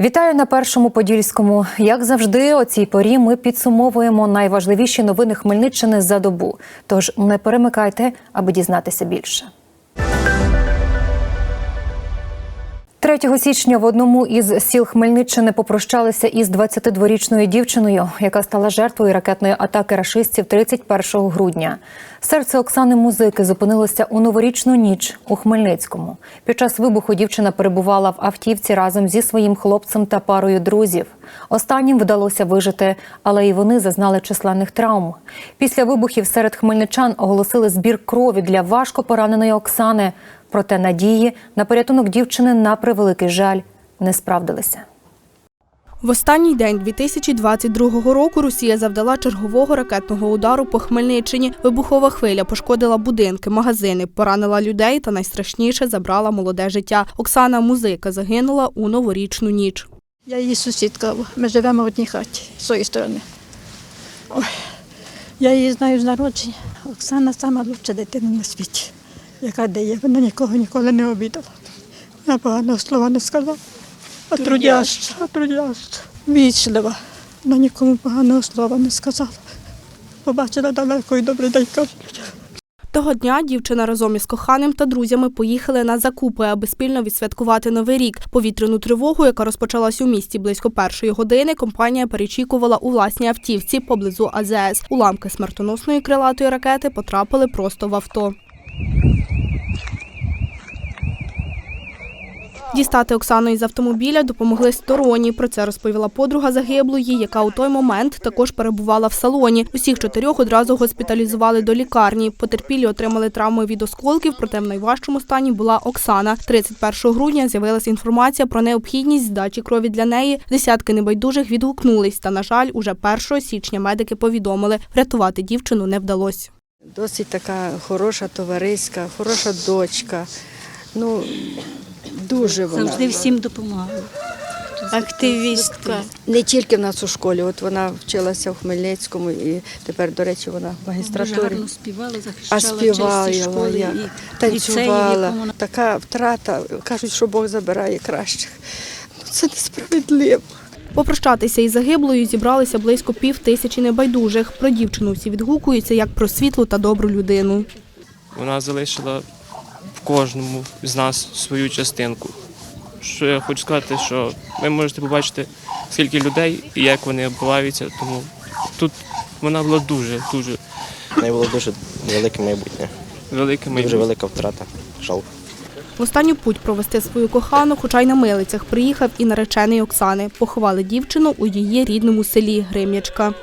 Вітаю на першому подільському. Як завжди, о цій порі ми підсумовуємо найважливіші новини Хмельниччини за добу. Тож не перемикайте, аби дізнатися більше. 3 січня в одному із сіл Хмельниччини попрощалися із 22-річною дівчиною, яка стала жертвою ракетної атаки рашистів 31 грудня. Серце Оксани Музики зупинилося у новорічну ніч у Хмельницькому. Під час вибуху дівчина перебувала в автівці разом зі своїм хлопцем та парою друзів. Останнім вдалося вижити, але і вони зазнали численних травм. Після вибухів серед хмельничан оголосили збір крові для важко пораненої Оксани. Проте надії на порятунок дівчини на превеликий жаль не справдилися. В останній день 2022 року Росія завдала чергового ракетного удару по Хмельниччині. Вибухова хвиля пошкодила будинки, магазини, поранила людей та найстрашніше забрала молоде життя. Оксана Музика загинула у новорічну ніч. Я її сусідка, ми живемо в одній хаті з цієї сторони. Ой, я її знаю з народження. Оксана сама лучша дитина на світі, яка дає. Вона нікого ніколи не обідала. Вона поганого слова не сказала. А трудяща, трудяща, вічлива. Вона нікому поганого слова не сказала. Побачила далеко і добрий день людям. Того дня дівчина разом із коханим та друзями поїхали на закупи, аби спільно відсвяткувати новий рік. Повітряну тривогу, яка розпочалась у місті близько першої години, компанія перечікувала у власній автівці поблизу АЗС. Уламки смертоносної крилатої ракети потрапили просто в авто. Дістати Оксану із автомобіля допомогли сторонні. Про це розповіла подруга загиблої, яка у той момент також перебувала в салоні. Усіх чотирьох одразу госпіталізували до лікарні. Потерпілі отримали травми від осколків, проте в найважчому стані була Оксана. 31 грудня з'явилася інформація про необхідність здачі крові для неї. Десятки небайдужих відгукнулись. Та, на жаль, уже 1 січня медики повідомили, врятувати дівчину не вдалося. Досить така хороша товариська, хороша дочка. Ну, дуже вона. Завжди всім допомагала. Активістка. Не тільки в нас у школі, от вона вчилася в Хмельницькому і тепер, до речі, вона в магістратурі. гарно співала, А захищала честь співала, школи, як і танцювала. якому вона Така втрата, кажуть, що Бог забирає кращих. Це несправедливо. Попрощатися із загиблою зібралися близько пів тисячі небайдужих. Про дівчину всі відгукуються як про світлу та добру людину. Вона залишила в кожному з нас свою частинку. Що я хочу сказати, що ви можете побачити, скільки людей і як вони оббиваються, тому тут вона була дуже, дуже В неї було дуже велике майбутнє, велика дуже майбутнє. велика втрата. Жалко. В останню путь провести свою кохану, хоча й на милицях, приїхав і наречений Оксани. Поховали дівчину у її рідному селі Грим'ячка.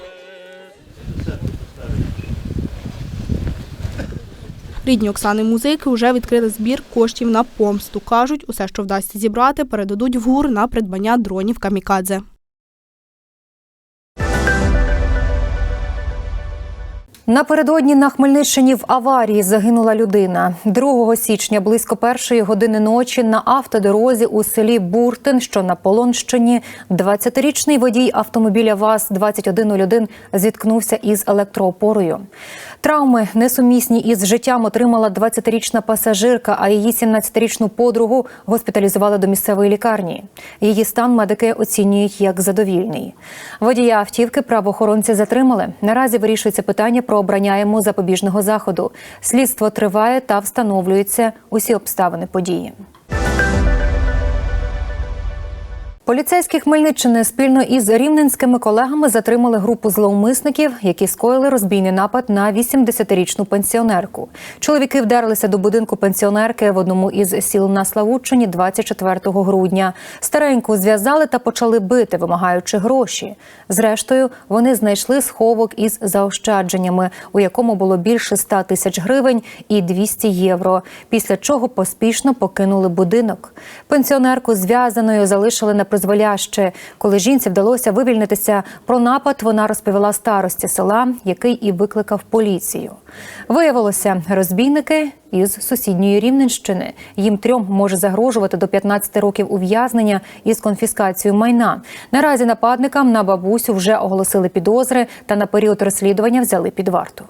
Рідні Оксани музики вже відкрили збір коштів на помсту. Кажуть, усе, що вдасться зібрати, передадуть в ГУР на придбання дронів камікадзе. Напередодні на Хмельниччині в аварії загинула людина. 2 січня близько першої години ночі на автодорозі у селі Буртин, що на Полонщині, 20-річний водій автомобіля ВАЗ-2101 зіткнувся із електроопорою. Травми несумісні із життям отримала 20-річна пасажирка, а її 17-річну подругу госпіталізували до місцевої лікарні. Її стан медики оцінюють як задовільний. Водія автівки правоохоронці затримали. Наразі вирішується питання про обрання йому запобіжного заходу. Слідство триває та встановлюються усі обставини події. Поліцейські Хмельниччини спільно із рівненськими колегами затримали групу зловмисників, які скоїли розбійний напад на 80-річну пенсіонерку. Чоловіки вдарилися до будинку пенсіонерки в одному із сіл на Славутчині 24 грудня. Стареньку зв'язали та почали бити, вимагаючи гроші. Зрештою, вони знайшли сховок із заощадженнями, у якому було більше 100 тисяч гривень і 200 євро. Після чого поспішно покинули будинок. Пенсіонерку зв'язаною залишили на призволяще. Коли жінці вдалося вивільнитися про напад, вона розповіла старості села, який і викликав поліцію. Виявилося, розбійники із сусідньої Рівненщини. Їм трьом може загрожувати до 15 років ув'язнення із конфіскацією майна. Наразі нападникам на бабусю вже оголосили підозри та на період розслідування взяли під варту.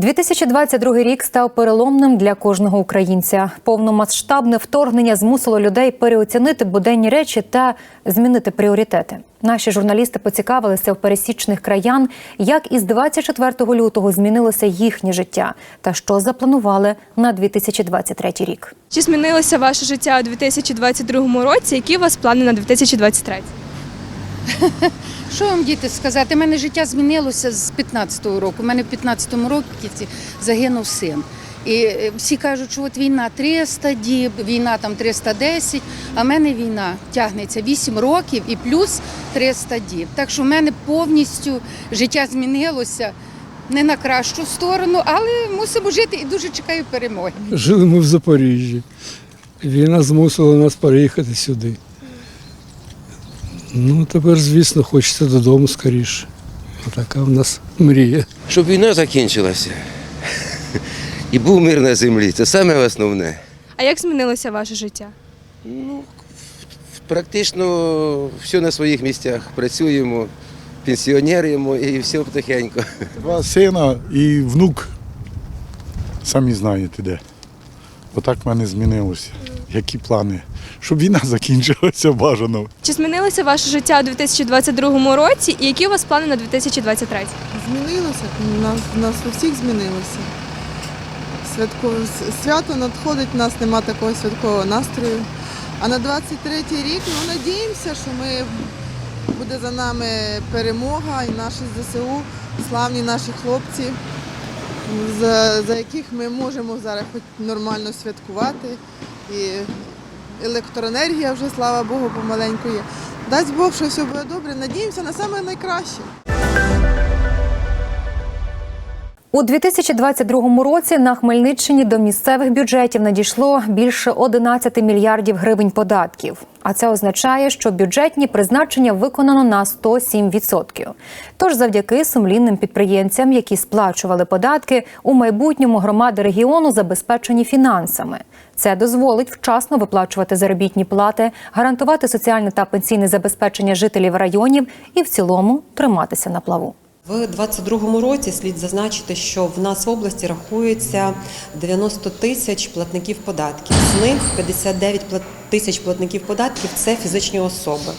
2022 рік став переломним для кожного українця. Повномасштабне вторгнення змусило людей переоцінити буденні речі та змінити пріоритети. Наші журналісти поцікавилися в пересічних краян, як із 24 лютого змінилося їхнє життя та що запланували на 2023 рік. Чи змінилося ваше життя у 2022 році? Які у вас плани на 2023? Що вам діти сказати? У мене життя змінилося з 15-го року. У мене в 15-му році загинув син. І е, всі кажуть, що от війна 300 діб, війна там 310, а в мене війна тягнеться 8 років і плюс 300 діб. Так що в мене повністю життя змінилося не на кращу сторону, але мусимо жити і дуже чекаю перемоги. Жили ми в Запоріжжі. Війна змусила нас переїхати сюди. Ну, тепер, звісно, хочеться додому скоріше. Така в нас мрія. Щоб війна закінчилася і був мир на землі. Це саме основне. А як змінилося ваше життя? Ну, практично все на своїх місцях. Працюємо, пенсіонеримо і все потихеньку. Два сина і внук. Самі знаєте де. Отак в мене змінилося. Які плани? Щоб війна закінчилася бажано. Чи змінилося ваше життя у 2022 році? І які у вас плани на 2023? Змінилося, у нас, у нас у всіх змінилося. Святко, свято надходить, у нас нема такого святкового настрою. А на 23-й рік ну, надіємося, що ми буде за нами перемога і наші ЗСУ, славні наші хлопці, за, за яких ми можемо зараз хоч нормально святкувати. І електроенергія вже, слава Богу, помаленьку є. Дасть Бог, що все буде добре. Надіємося на найкраще. У 2022 році на Хмельниччині до місцевих бюджетів надійшло більше 11 мільярдів гривень податків. А це означає, що бюджетні призначення виконано на 107%. Тож, завдяки сумлінним підприємцям, які сплачували податки, у майбутньому громади регіону забезпечені фінансами. Це дозволить вчасно виплачувати заробітні плати, гарантувати соціальне та пенсійне забезпечення жителів районів і в цілому триматися на плаву. В 2022 році слід зазначити, що в нас в області рахується 90 тисяч платників податків. З них 59 тисяч платників податків це фізичні особи.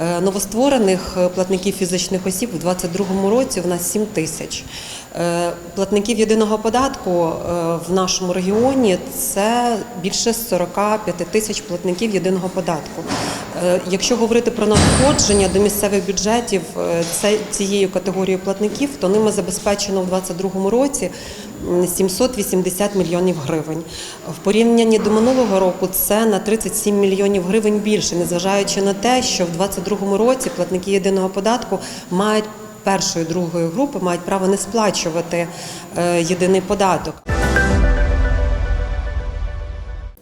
Е, Новостворених е, платників фізичних осіб у 2022 році в нас 7 тисяч. Е, Платників єдиного податку в нашому регіоні це більше 45 тисяч платників єдиного податку. Якщо говорити про надходження до місцевих бюджетів цією категорією платників, то ними забезпечено у 2022 році 780 мільйонів гривень. В порівнянні до минулого року це на 37 мільйонів гривень більше, незважаючи на те, що в 2022 році платники єдиного податку мають першої другої групи мають право не сплачувати е, єдиний податок.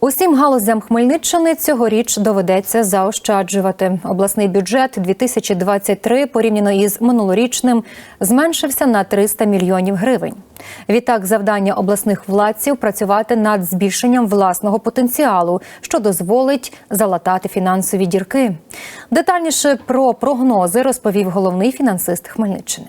Усім галузям Хмельниччини цьогоріч доведеться заощаджувати. Обласний бюджет 2023 порівняно із минулорічним зменшився на 300 мільйонів гривень. Відтак, завдання обласних владців працювати над збільшенням власного потенціалу, що дозволить залатати фінансові дірки. Детальніше про прогнози розповів головний фінансист Хмельниччини.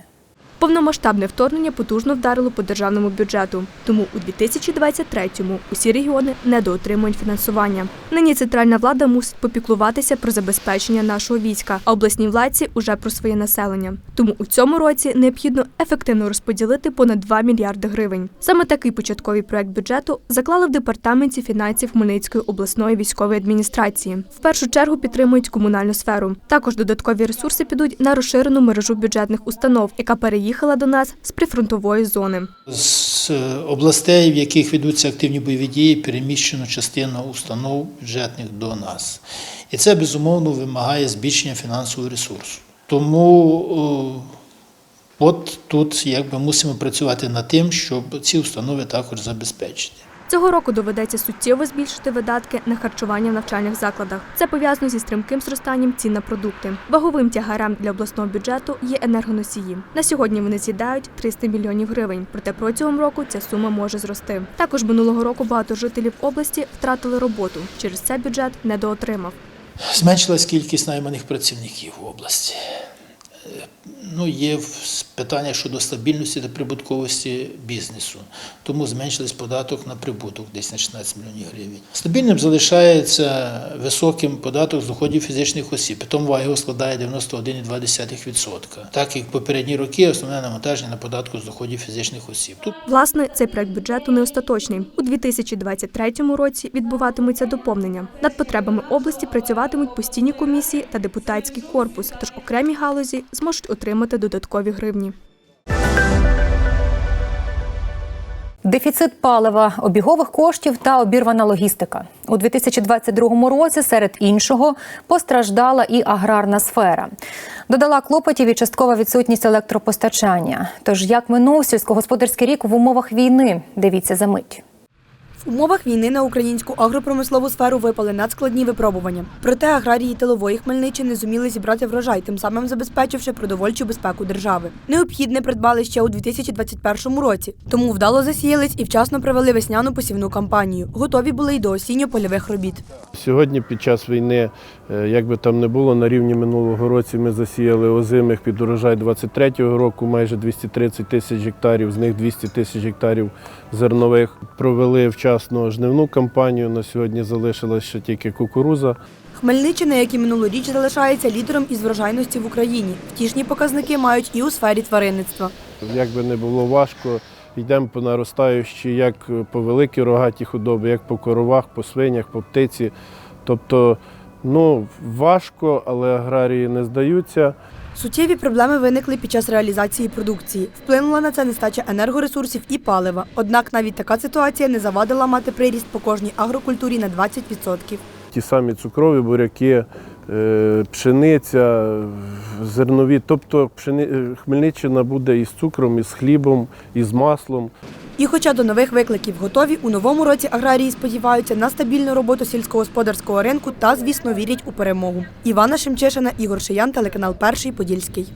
Повномасштабне вторгнення потужно вдарило по державному бюджету. Тому у 2023-му усі регіони недоотримують фінансування. Нині центральна влада мусить попіклуватися про забезпечення нашого війська, а обласні владці уже про своє населення. Тому у цьому році необхідно ефективно розподілити понад 2 мільярди гривень. Саме такий початковий проект бюджету заклали в департаменті фінансів Хмельницької обласної військової адміністрації. В першу чергу підтримують комунальну сферу. Також додаткові ресурси підуть на розширену мережу бюджетних установ, яка переїхала до нас з прифронтової зони. З е, областей, в яких ведуться активні бойові дії, переміщено частину установ бюджетних до нас. І це безумовно вимагає збільшення фінансового ресурсу. Тому от тут якби мусимо працювати над тим, щоб ці установи також забезпечити. Цього року доведеться суттєво збільшити видатки на харчування в навчальних закладах. Це пов'язано зі стрімким зростанням цін на продукти. Ваговим тягарем для обласного бюджету є енергоносії. На сьогодні вони з'їдають 300 мільйонів гривень. Проте протягом року ця сума може зрости. Також минулого року багато жителів області втратили роботу. Через це бюджет недоотримав. Зменшилась кількість найманих працівників в області. Ну, є питання щодо стабільності та прибутковості бізнесу, тому зменшились податок на прибуток десь на 16 мільйонів гривень. Стабільним залишається високим податок з доходів фізичних осіб, тому його складає 91,2%. Так як попередні роки основне навантаження на податку з доходів фізичних осіб. Тут Власне, цей проект бюджету не остаточний. У 2023 році відбуватимуться доповнення. Над потребами області працюватимуть постійні комісії та депутатський корпус, тож окремі галузі зможуть отримати додаткові гривні. Дефіцит палива, обігових коштів та обірвана логістика у 2022 році. Серед іншого постраждала і аграрна сфера. Додала клопотів і часткова відсутність електропостачання. Тож як минув сільськогосподарський рік в умовах війни? Дивіться за мить. В умовах війни на українську агропромислову сферу випали надскладні випробування. Проте аграрії тилової Хмельниччини зуміли зібрати врожай, тим самим забезпечивши продовольчу безпеку держави. Необхідне придбали ще у 2021 році, тому вдало засіялись і вчасно провели весняну посівну кампанію. Готові були й до осінньо-польових робіт. Сьогодні під час війни, е, як би там не було, на рівні минулого року ми засіяли озимих під урожай 23-го року майже 230 тисяч гектарів, з них 200 тисяч гектарів зернових. Провели вчасно жнивну кампанію. На сьогодні залишилась ще тільки кукуруза. Хмельниччина, як і минулоріч, залишається лідером із врожайності в Україні. Втішні показники мають і у сфері тваринництва. Як би не було важко, йдемо по наростаючій, як по великій рогатій худобі, як по коровах, по свинях, по птиці. Тобто, ну, важко, але аграрії не здаються. Суттєві проблеми виникли під час реалізації продукції. Вплинула на це нестача енергоресурсів і палива. Однак навіть така ситуація не завадила мати приріст по кожній агрокультурі на 20%. Ті самі цукрові буряки, е, пшениця, зернові. Тобто е, Хмельниччина буде із цукром, із хлібом, із маслом. І хоча до нових викликів готові, у новому році аграрії сподіваються на стабільну роботу сільськогосподарського ринку та, звісно, вірять у перемогу. Івана Шемчишина, Ігор Шиян, телеканал Перший Подільський.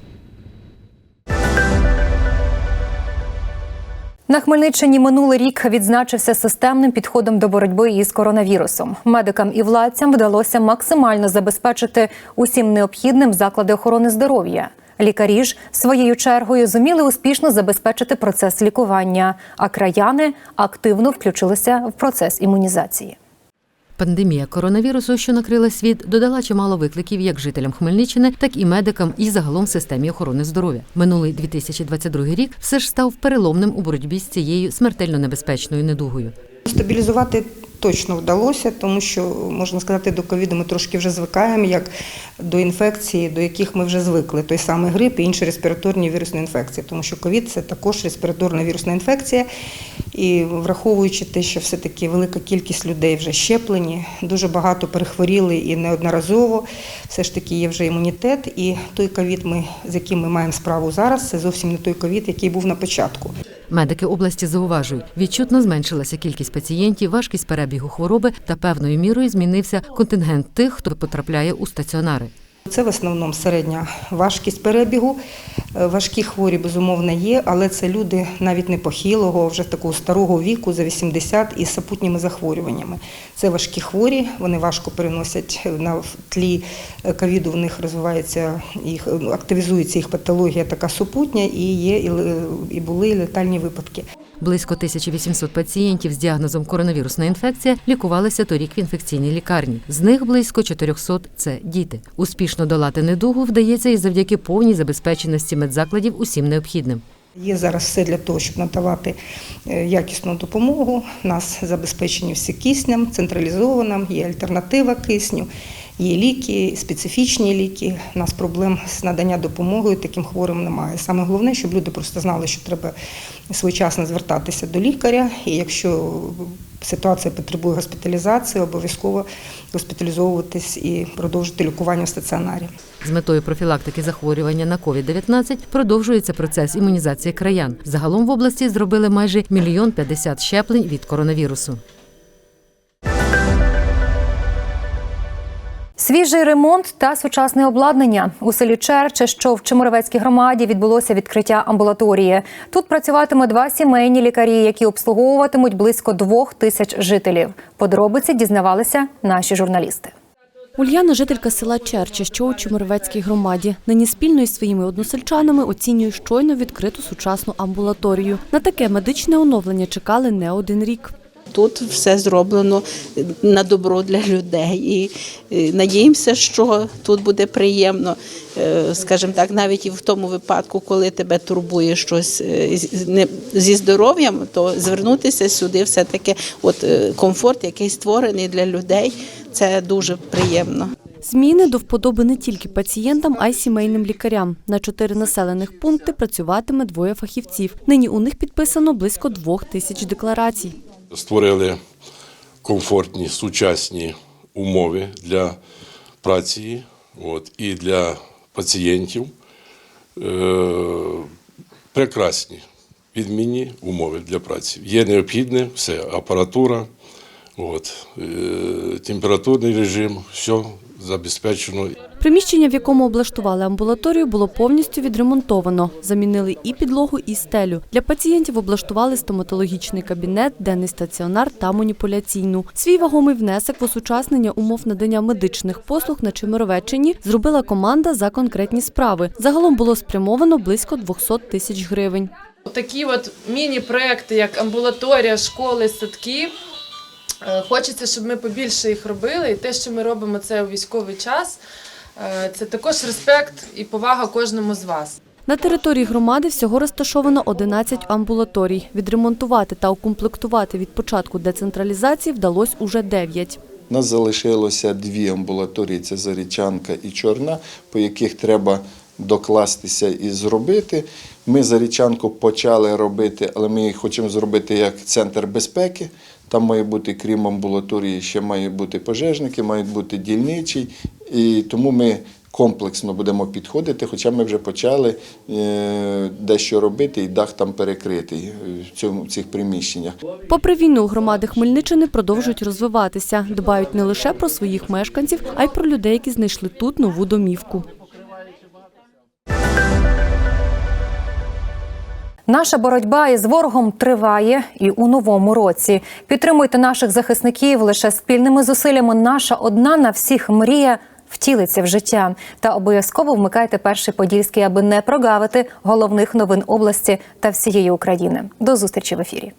На Хмельниччині минулий рік відзначився системним підходом до боротьби із коронавірусом. Медикам і владцям вдалося максимально забезпечити усім необхідним заклади охорони здоров'я. Лікарі ж своєю чергою зуміли успішно забезпечити процес лікування, а краяни активно включилися в процес імунізації. Пандемія коронавірусу, що накрила світ, додала чимало викликів як жителям Хмельниччини, так і медикам, і загалом системі охорони здоров'я. Минулий 2022 рік все ж став переломним у боротьбі з цією смертельно небезпечною недугою. Стабілізувати точно вдалося, тому що можна сказати, до ковіду ми трошки вже звикаємо, як до інфекції, до яких ми вже звикли. Той самий грип і інші респіраторні вірусні інфекції, тому що ковід це також респіраторна вірусна інфекція. І враховуючи те, що все-таки велика кількість людей вже щеплені, дуже багато перехворіли і неодноразово, все ж таки є вже імунітет. І той ковід, ми, з яким ми маємо справу зараз, це зовсім не той ковід, який був на початку. Медики області зауважують, відчутно зменшилася кількість пацієнтів, важкість перебігу хвороби та певною мірою змінився контингент тих, хто потрапляє у стаціонари. Це в основному середня важкість перебігу. Е, Важкі хворі, безумовно, є, але це люди навіть не похилого, вже такого старого віку, за 80 із супутніми захворюваннями. Це важкі хворі, вони важко переносять на тлі е, ковіду. В них розвивається їх активізується їх патологія така супутня, і є і були летальні випадки. Близько 1800 пацієнтів з діагнозом коронавірусна інфекція лікувалися торік в інфекційній лікарні. З них близько 400 – це діти. Успішно долати недугу вдається і завдяки повній забезпеченості медзакладів усім необхідним. Є зараз все для того, щоб надавати е, якісну допомогу. Нас забезпечені всі киснем, централізованим, є альтернатива кисню, є ліки, специфічні ліки. У нас проблем з надання допомоги таким хворим немає. Саме головне, щоб люди просто знали, що треба своєчасно звертатися до лікаря, і якщо ситуація потребує госпіталізації, обов'язково госпіталізовуватись і продовжити лікування в стаціонарі. З метою профілактики захворювання на COVID-19 продовжується процес імунізації краян. Загалом в області зробили майже мільйон п'ятдесят щеплень від коронавірусу. Свіжий ремонт та сучасне обладнання у селі Черче, що в Чемеровецькій громаді, відбулося відкриття амбулаторії. Тут працюватимуть два сімейні лікарі, які обслуговуватимуть близько двох тисяч жителів. Подробиці дізнавалися наші журналісти. Ульяна – жителька села Черча, що у Чемеровецькій громаді. Нині спільно із своїми односельчанами оцінює щойно відкриту сучасну амбулаторію. На таке медичне оновлення чекали не один рік. Тут все зроблено на добро для людей. І е, надіємося, що тут буде приємно, Е, скажімо так, навіть і в тому випадку, коли тебе турбує щось е, зі здоров'ям, то звернутися сюди все-таки от е, комфорт, який створений для людей, це дуже приємно. Зміни до вподоби не тільки пацієнтам, а й сімейним лікарям. На чотири населених пункти працюватиме двоє фахівців. Нині у них підписано близько двох тисяч декларацій. Створили комфортні сучасні умови для праці от, і для пацієнтів. Е, прекрасні, відмінні умови для праці. Є необхідне все, апаратура, от, е, температурний режим, все забезпечено. Приміщення, в якому облаштували амбулаторію, було повністю відремонтовано. Замінили і підлогу, і стелю. Для пацієнтів облаштували стоматологічний кабінет, денний стаціонар та маніпуляційну. Свій вагомий внесок в осучаснення умов надання медичних послуг на Чемеровеччині зробила команда за конкретні справи. Загалом було спрямовано близько 200 тисяч гривень. Такі от міні-проекти, як амбулаторія, школи, садки. Е, Хочеться, щоб ми побільше їх робили. І те, що ми робимо це у військовий час, е, це також респект і повага кожному з вас. На території громади всього розташовано 11 амбулаторій. Відремонтувати та укомплектувати від початку децентралізації вдалося уже 9. У нас залишилося дві амбулаторії: це Зарічанка і Чорна, по яких треба докластися і зробити. Ми Зарічанку почали робити, але ми її хочемо зробити як центр безпеки. Там має бути, крім амбулаторії, ще має бути пожежники, мають бути дільничий. І тому ми комплексно будемо підходити, хоча ми вже почали е, дещо робити, і дах там перекритий е, в цьому цих приміщеннях. Попри війну, громади Хмельниччини продовжують розвиватися. Дбають не лише про своїх мешканців, а й про людей, які знайшли тут нову домівку. Наша боротьба із ворогом триває і у новому році. Підтримуйте наших захисників лише спільними зусиллями. Наша одна на всіх мрія втілиться в життя. Та обов'язково вмикайте перший подільський, аби не прогавити головних новин області та всієї України. До зустрічі в ефірі.